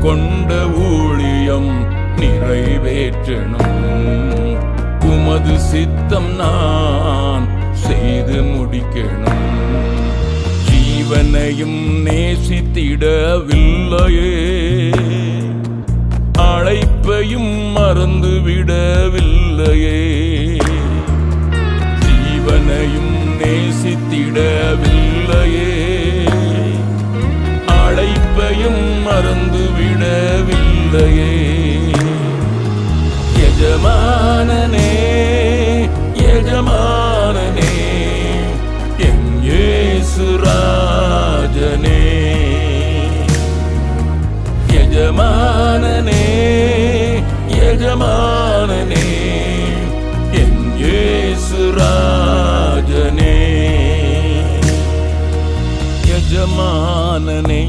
கொண்ட ஊழியம் நிறைவேற்றணும். உமது சித்தம் நான் செய்து முடிக்கணும். ஜீவனையும் நேசித்திடவில்லையே. அழைப்பையும் மறந்துவிடவில்லையே. ஜீவனையும் நேசித்திடவில்லை. அழைப்பையும் மறந்து விடவில்லையே. எஜமானனே எஜமானனே எங்கே சுராஜனே எஜமானனே எஜமானனே எங்கே சுராஜனே எஜமானனே.